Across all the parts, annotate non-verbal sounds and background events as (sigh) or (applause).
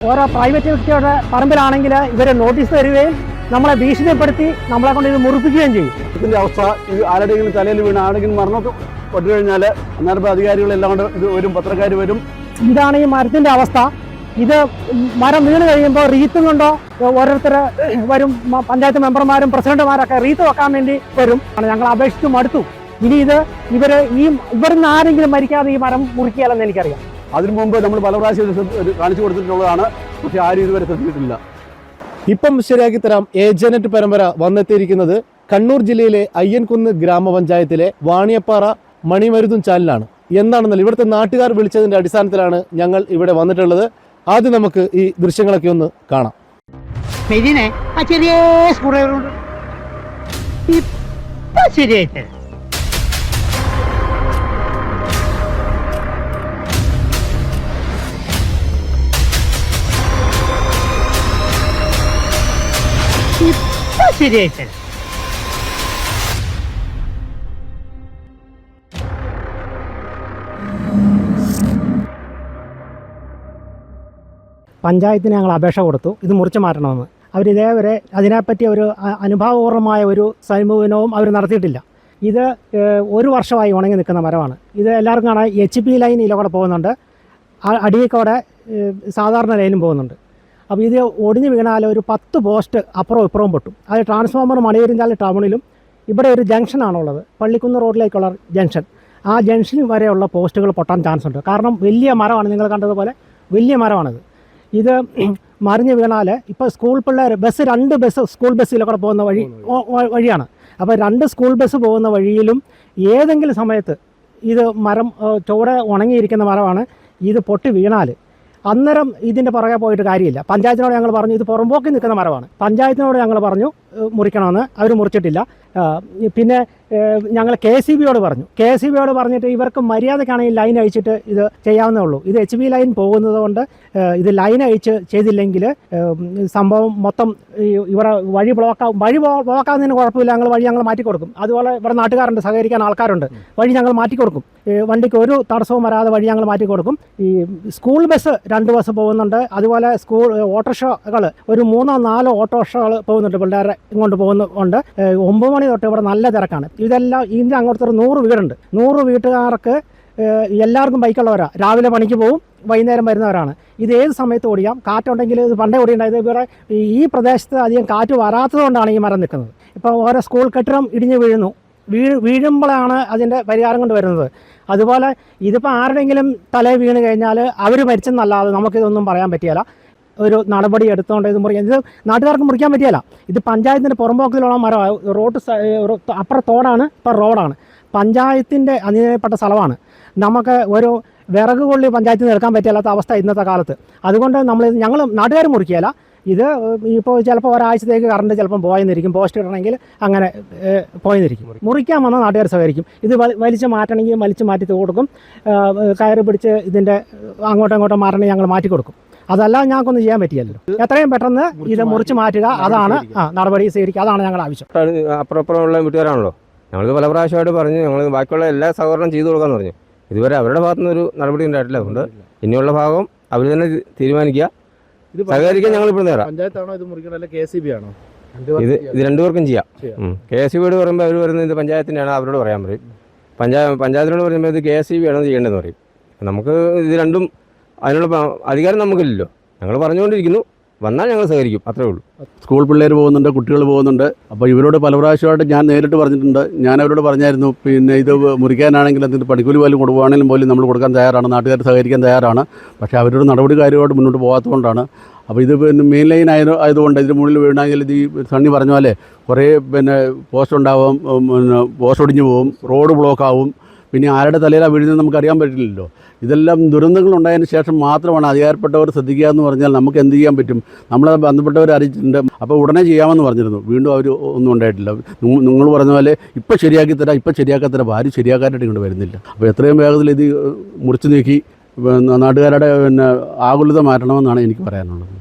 ഓരോ പ്രൈവറ്റ് വ്യക്തിയുടെ പറമ്പിലാണെങ്കിൽ ഇവരെ നോട്ടീസ് തരികയും നമ്മളെ ഭീഷണിപ്പെടുത്തി നമ്മളെ കൊണ്ട് ഇത് മുറിപ്പിക്കുകയും ചെയ്യും. ഇതിന്റെ അവസ്ഥ ഇത് ആരുടെയെങ്കിലും തലയിൽ വീണ് ആരെങ്കിലും മരണമൊക്കെ പെട്ടു കഴിഞ്ഞാൽ അന്നേരം അധികാരികളെല്ലാം കൊണ്ട് ഇത് വരും പത്രക്കാർ വരും. ഇതാണ് ഈ മരത്തിന്റെ അവസ്ഥ. ഇത് മരം വീണ് കഴിയുമ്പോൾ റീത്തും കൊണ്ടോ ഓരോരുത്തർ വരും പഞ്ചായത്ത് മെമ്പർമാരും പ്രസിഡന്റുമാരൊക്കെ റീത്ത് വെക്കാൻ വേണ്ടി വരും. ഞങ്ങൾ അപേക്ഷിച്ച് മടുത്തു. ഇനി ഇത് ഇവർ ഈ ഇവരിന്ന് ആരെങ്കിലും മരിക്കാതെ ഈ മരം മുറിക്കുകയല്ലെന്ന് എനിക്കറിയാം. അതിനു മുമ്പ് നമ്മൾ പല പ്രാവശ്യം കാണിച്ചു കൊടുത്തിട്ടുള്ളതാണ്. പക്ഷെ ആരും ഇതുവരെ ശ്രദ്ധിച്ചിട്ടില്ല. ഇപ്പം ശരിയാക്കി തരാം ഏജനറ്റ് പരമ്പര വന്നെത്തിയിരിക്കുന്നത് കണ്ണൂർ ജില്ലയിലെ അയ്യൻകുന്ന് ഗ്രാമപഞ്ചായത്തിലെ വാണിയപ്പാറ മണിമരുതും ചാലിലാണ്. എന്താണെന്നല്ല ഇവിടുത്തെ നാട്ടുകാർ വിളിച്ചതിന്റെ അടിസ്ഥാനത്തിലാണ് ഞങ്ങൾ ഇവിടെ വന്നിട്ടുള്ളത്. ആദ്യം നമുക്ക് ഈ ദൃശ്യങ്ങളൊക്കെ ഒന്ന് കാണാം. ആ ചെറിയ ശരിയായിട്ട് ശരിയായിട്ട് പഞ്ചായത്തിന് ഞങ്ങൾ അപേക്ഷ കൊടുത്തു. ഇത് മുറിച്ച് മാറ്റണമെന്ന്. അവർ ഇതേവരെ അതിനെപ്പറ്റി ഒരു അനുഭവപൂർവമായ ഒരു സമീപനവും അവർ നടത്തിയിട്ടില്ല. ഇത് ഒരു വർഷമായി ഉണങ്ങി നിൽക്കുന്ന മരമാണ്. ഇത് എല്ലാവർക്കും കാണാൻ എച്ച് പി ലൈൻ ഇതിലൂടെ പോകുന്നുണ്ട്. ആ- അടിയിൽ കൂടെ സാധാരണ ലൈനും പോകുന്നുണ്ട്. അപ്പോൾ ഇത് ഒടിഞ്ഞു വീണാൽ ഒരു പത്ത് പോസ്റ്റ് അപ്പുറവും ഇപ്പുറവും പൊട്ടും. അത് ട്രാൻസ്ഫോമർ മണിയേരിഞ്ചാൽ ടൗണിലും ഇവിടെ ഒരു ജംഗ്ഷനാണുള്ളത് പള്ളിക്കുന്ന് റോഡിലേക്കുള്ള ജംഗ്ഷൻ ആ ജംഗ്ഷനിൽ വരെയുള്ള പോസ്റ്റുകൾ പൊട്ടാൻ ചാൻസ് ഉണ്ട്. കാരണം വലിയ മരമാണ്. നിങ്ങൾ കണ്ടതുപോലെ വലിയ മരമാണിത്. ഇത് (clears throat) മറിഞ്ഞു വീണാൽ ഇപ്പോൾ സ്കൂൾ പിള്ളേർ ബസ് രണ്ട് ബസ് സ്കൂൾ ബസ്സിലൂടെ പോകുന്ന വഴി വഴിയാണ്. അപ്പോൾ രണ്ട് സ്കൂൾ ബസ് പോകുന്ന വഴിയിലും ഏതെങ്കിലും സമയത്ത് ഇത് മരം ചുവടെ ഉണങ്ങിയിരിക്കുന്ന മരമാണ്. ഇത് പൊട്ടി വീണാൽ അന്നേരം ഇതിന്റെ പുറകെ പോയിട്ട് കാര്യമില്ല. പഞ്ചായത്തിനോട് ഞങ്ങൾ പറഞ്ഞു ഇത് പുറമ്പോക്കി നിൽക്കുന്ന മരമാണ്. പഞ്ചായത്തിനോട് ഞങ്ങൾ പറഞ്ഞു മുറിക്കണമെന്ന് അവർ മുറിച്ചിട്ടില്ല. പിന്നെ ഞങ്ങൾ കെ സി ബിയോട് പറഞ്ഞു. കെ സി ബിയോട് പറഞ്ഞിട്ട് ഇവർക്ക് മര്യാദക്കാണെങ്കിൽ ലൈൻ അയച്ചിട്ട് ഇത് ചെയ്യാവുന്നേ ഉള്ളൂ. ഇത് എച്ച് ബി ലൈൻ പോകുന്നത് കൊണ്ട് ഇത് ലൈൻ അയച്ച് ചെയ്തില്ലെങ്കിൽ സംഭവം മൊത്തം ഇവിടെ വഴി ബ്ലോക്കാവും വഴി ബ്ലോ- ബ്ലോക്കാവുന്നതിന് കുഴപ്പമില്ല. ഞങ്ങൾ വഴി ഞങ്ങൾ മാറ്റി കൊടുക്കും. അതുപോലെ ഇവിടെ നാട്ടുകാരുണ്ട് സഹകരിക്കാൻ ആൾക്കാരുണ്ട്. വഴി ഞങ്ങൾ മാറ്റി കൊടുക്കും. വണ്ടിക്ക് ഒരു തടസ്സവും വരാതെ വഴി ഞങ്ങൾ മാറ്റി കൊടുക്കും. ഈ സ്കൂൾ ബസ് രണ്ട് ബസ് പോകുന്നുണ്ട്. അതുപോലെ സ്കൂൾ ഓട്ടോറിക്ഷകൾ ഒരു മൂന്നോ നാലോ ഓട്ടോറിക്ഷകൾ പോകുന്നുണ്ട് പിള്ളേരെ ഇങ്ങോട്ട് പോകുന്നുണ്ട് ഏഹ് ഒമ്പത് മണി തൊട്ട് ഇവിടെ നല്ല തിരക്കാണ്. ഇതെല്ലാം ഇതിന്റെ അങ്ങോട്ട് ഒരു നൂറ് വീടുണ്ട്. നൂറ് വീട്ടുകാർക്ക് എല്ലാവർക്കും ബൈക്കുള്ളവരാ. രാവിലെ പണിക്ക് പോകും വൈകുന്നേരം വരുന്നവരാണ്. ഇത് ഏത് സമയത്ത് ഓടിയാം കാറ്റുണ്ടെങ്കിൽ ഇത് പണ്ടേ ഓടിയുണ്ടായത് ഇവിടെ ഈ പ്രദേശത്ത് അധികം കാറ്റ് വരാത്തതുകൊണ്ടാണ് ഈ മരം നിൽക്കുന്നത്. ഇപ്പോൾ ഓരോ സ്കൂൾ കെട്ടിടം ഇടിഞ്ഞു വീഴുന്നു. വീഴ് വീഴുമ്പോഴാണ് അതിന്റെ പരിഹാരം കൊണ്ട് വരുന്നത്. അതുപോലെ ഇതിപ്പോൾ ആരുടെങ്കിലും തലേ വീണ് കഴിഞ്ഞാൽ അവർ മരിച്ചെന്നല്ലാതെ നമുക്കിതൊന്നും പറയാൻ പറ്റിയല്ല. ഒരു നടപടി എടുത്തുകൊണ്ട് ഇത് മുറിക്കാൻ ഇത് നാട്ടുകാർക്ക് മുറിക്കാൻ പറ്റിയല്ല. ഇത് പഞ്ചായത്തിന്റെ പുറമ്പോക്കിലുള്ള മരം റോഡ് അപ്പുറം തോടാണ് ഇപ്പം റോഡാണ്. പഞ്ചായത്തിന്റെ അതിനപ്പെട്ട സ്ഥലമാണ്. നമുക്ക് ഒരു വിറക് കൊള്ളി പഞ്ചായത്തിൽ നിന്ന് എടുക്കാൻ പറ്റില്ലാത്ത അവസ്ഥ ഇന്നത്തെ കാലത്ത്. അതുകൊണ്ട് നമ്മൾ ഞങ്ങൾ നാട്ടുകാർ മുറിക്കുകയില്ല. ഇത് ഇപ്പോൾ ചിലപ്പോൾ ഒരാഴ്ചത്തേക്ക് കറണ്ട് ചിലപ്പം പോയെന്നിരിക്കും. പോസ്റ്റ് ഇടണമെങ്കിൽ അങ്ങനെ പോയെന്നിരിക്കും. മുറിക്കാൻ വന്നാൽ നാട്ടുകാർ സഹകരിക്കും. ഇത് വലിച്ചു മാറ്റണമെങ്കിൽ വലിച്ചു മാറ്റി കൊടുക്കും. കയറ് പിടിച്ച് ഇതിന്റെ അങ്ങോട്ടും ഇങ്ങോട്ടും മാറണമെങ്കിൽ ഞങ്ങൾ മാറ്റി കൊടുക്കും. അതല്ല ഞങ്ങൾക്കൊന്നും ചെയ്യാൻ പറ്റിയല്ലോ എത്രയും പെട്ടെന്ന് ഇത് മുറിച്ച് മാറ്റുക അതാണ് നടപടി സ്വീകരിക്കുക അതാണ് ഞങ്ങളുടെ ആവശ്യം. അപ്പുറപ്പുറമുള്ള വീട്ടുകാരാണല്ലോ. ഞങ്ങൾക്ക് പല പ്രാവശ്യമായിട്ട് പറഞ്ഞു ഞങ്ങൾ ബാക്കിയുള്ള എല്ലാ സഹകരണം ചെയ്തു കൊടുക്കാന്ന് പറഞ്ഞു. ഇതുവരെ അവരുടെ ഭാഗത്തുനിന്ന് ഒരു നടപടി ഉണ്ടായിട്ടില്ല. അതുകൊണ്ട് ഇനിയുള്ള ഭാഗം അവർ തന്നെ തീരുമാനിക്കുക. ഇത് സഹകരിക്കാൻ ഞങ്ങൾ ഇപ്പോൾ നേരാം പഞ്ചായത്താണോ ഇത് മുറിക്കണോ അല്ലെ കെ സി ബി ആണോ? ഇത് ഇത് രണ്ടുപേർക്കും ചെയ്യാം. കെ എസ് സി ബിയോട് പറയുമ്പോൾ അവർ വരുന്നത് ഇത് പഞ്ചായത്തിന്റെയാണ് അവരോട് പറയാൻ പറയും. പഞ്ചായത്ത് പഞ്ചായത്തിനോട് പറയുമ്പോൾ ഇത് കെ എസ് സി ബി ആണ് ചെയ്യേണ്ടതെന്ന് പറയും. നമുക്ക് ഇത് രണ്ടും അതിനുള്ള അധികാരം നമുക്കില്ലല്ലോ. ഞങ്ങൾ പറഞ്ഞുകൊണ്ടിരിക്കുന്നു. വന്നാൽ ഞങ്ങൾ സഹകരിക്കും. അത്രേ ഉള്ളൂ. സ്കൂൾ പിള്ളേർ പോകുന്നുണ്ട് കുട്ടികൾ പോകുന്നുണ്ട്. അപ്പോൾ ഇവരോട് പല പ്രാവശ്യമായിട്ട് ഞാൻ നേരിട്ട് പറഞ്ഞിട്ടുണ്ട്. ഞാൻ അവരോട് പറഞ്ഞായിരുന്നു പിന്നെ ഇത് മുറിക്കാനാണെങ്കിൽ അതിന് പണിക്കൂലി പോലും കൊടുക്കുകയാണെങ്കിലും പോലും നമ്മൾ കൊടുക്കാൻ തയ്യാറാണ്. നാട്ടുകാർ സഹകരിക്കാൻ തയ്യാറാണ്. പക്ഷേ അവരോട് നടപടി കാര്യമായിട്ട് മുന്നോട്ട് പോകാത്തതുകൊണ്ടാണ് അപ്പോൾ ഇത് പിന്നെ മെയിൻ ലൈൻ ആയത് ആയതുകൊണ്ട് ഇതിന് മുകളിൽ വീണെങ്കിൽ ഇത് ഈ സണ്ണി പറഞ്ഞ പോലെ കുറേ പിന്നെ പോസ്റ്റ് ഉണ്ടാവും പിന്നെ പോസ്റ്റ് ഒടിഞ്ഞു പോകും റോഡ് ബ്ലോക്ക് ആവും. പിന്നെ ആരുടെ തലയിലാണ് വീഴുന്നത് നമുക്ക് അറിയാൻ പറ്റില്ലല്ലോ. ഇതെല്ലാം ദുരന്തങ്ങൾ ഉണ്ടായതിന് ശേഷം മാത്രമാണ് അധികാരപ്പെട്ടവർ ശ്രദ്ധിക്കുക എന്ന് പറഞ്ഞാൽ നമുക്ക് എന്ത് ചെയ്യാൻ പറ്റും? നമ്മളെ ബന്ധപ്പെട്ടവർ അറിയിച്ചിട്ടുണ്ട്. അപ്പോൾ ഉടനെ ചെയ്യാമെന്ന് പറഞ്ഞിരുന്നു. വീണ്ടും അവർ ഒന്നും ഉണ്ടായിട്ടില്ല. നിങ്ങൾ പറഞ്ഞ പോലെ ഇപ്പം ശരിയാക്കി തരാം ഇപ്പം ശരിയാക്കി തരാം. ആരും ശരിയാക്കാനായിട്ട് ഇങ്ങോട്ട് വരുന്നില്ല. അപ്പോൾ എത്രയും വേഗത്തിൽ ഇത് മുറിച്ചു നീക്കി നാട്ടുകാരുടെ പിന്നെ ആകുലത മാറ്റണമെന്നാണ് എനിക്ക് പറയാനുള്ളത്.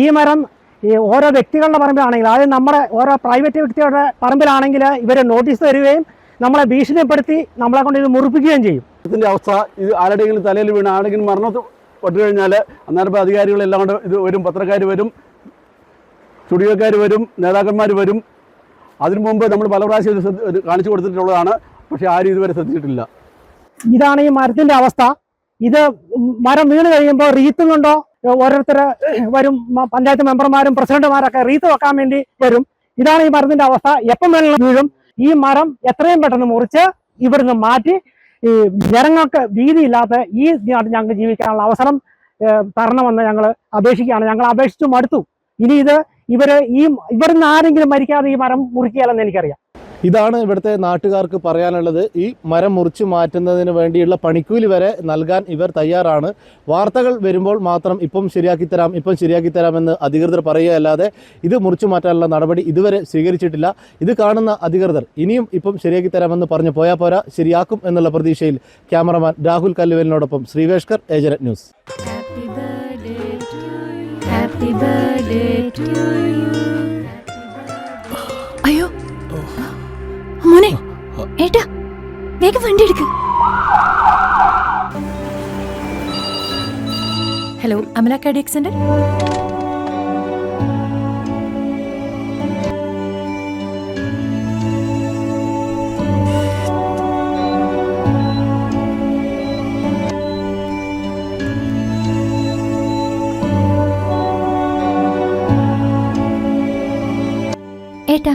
ഈ മരം ഈ ഓരോ വ്യക്തികളുടെ പറമ്പിലാണെങ്കിൽ അതായത് നമ്മുടെ ഓരോ പ്രൈവറ്റ് വ്യക്തികളുടെ പറമ്പിലാണെങ്കിൽ ഇവരെ നോട്ടീസ് തരികയും നമ്മളെ ഭീഷണിപ്പെടുത്തി നമ്മളെ കൊണ്ട് ഇത് മുറിപ്പിക്കുകയും ചെയ്യും. ഇതിന്റെ അവസ്ഥ ഇത് ആരുടെയെങ്കിലും തലയിൽ വീണ് ആരുടെങ്കിലും മരണമൊക്കെ പെട്ടു കഴിഞ്ഞാൽ അന്നേരം അധികാരികളെല്ലാം കൊണ്ട് ഇത് വരും പത്രക്കാർ വരും സ്റ്റുഡിയോക്കാർ വരും നേതാക്കന്മാർ വരും. അതിനു മുമ്പ് നമ്മൾ പല പ്രാവശ്യം ഇത് കാണിച്ചു കൊടുത്തിട്ടുള്ളതാണ്. പക്ഷെ ആരും ഇതുവരെ ശ്രദ്ധിച്ചിട്ടില്ല. ഇതാണ് ഈ മരത്തിന്റെ അവസ്ഥ. ഇത് മരം വീണ് കഴിയുമ്പോൾ റീത്തും കൊണ്ടോ ഓരോരുത്തർ വരും പഞ്ചായത്ത് മെമ്പർമാരും പ്രസിഡന്റുമാരൊക്കെ റീത്ത് വെക്കാൻ വേണ്ടി വരും. ഇതാണ് ഈ മരത്തിന്റെ അവസ്ഥ. എപ്പം വേണമെങ്കിലും വീഴും. ഈ മരം എത്രയും പെട്ടെന്ന് മുറിച്ച് ഇവിടുന്ന് മാറ്റി ഈ ജനങ്ങൾക്ക് ഭീതിയില്ലാത്ത ഈ നാട്ടിൽ ഞങ്ങൾക്ക് ജീവിക്കാനുള്ള അവസരം തരണമെന്ന് ഞങ്ങൾ അപേക്ഷിക്കുകയാണ്. ഞങ്ങൾ അപേക്ഷിച്ചു മടുത്തു. ഇനി ഇത് ഇവർ ഈ ഇവിടുന്ന് ആരെങ്കിലും മരിക്കാതെ ഈ മരം മുറിക്കുകയല്ലെന്ന് എനിക്കറിയാം. ഇതാണ് ഇവിടുത്തെ നാട്ടുകാർക്ക് പറയാനുള്ളത്. ഈ മരം മുറിച്ചു മാറ്റുന്നതിന് വേണ്ടിയുള്ള പണിക്കൂലി വരെ നൽകാൻ ഇവർ തയ്യാറാണ്. വാർത്തകൾ വരുമ്പോൾ മാത്രം ഇപ്പം ശരിയാക്കി തരാം ഇപ്പം ശരിയാക്കി തരാമെന്ന് അധികൃതർ പറയുകയല്ലാതെ ഇത് മുറിച്ചു മാറ്റാനുള്ള നടപടി ഇതുവരെ സ്വീകരിച്ചിട്ടില്ല. ഇത് കാണുന്ന അധികൃതർ ഇനിയും ഇപ്പം ശരിയാക്കി തരാമെന്ന് പറഞ്ഞു പോയാൽ പോരാ ശരിയാക്കും എന്നുള്ള പ്രതീക്ഷയിൽ ക്യാമറമാൻ രാഹുൽ കല്ലുവലിനോടൊപ്പം Sreeveshkar ഏജനറ്റ് news. Happy birthday to you. വേഗം വണ്ടി എടുക്ക്. ഹലോ അമല കാർഡിയക് സെന്റർ ഏട്ടാ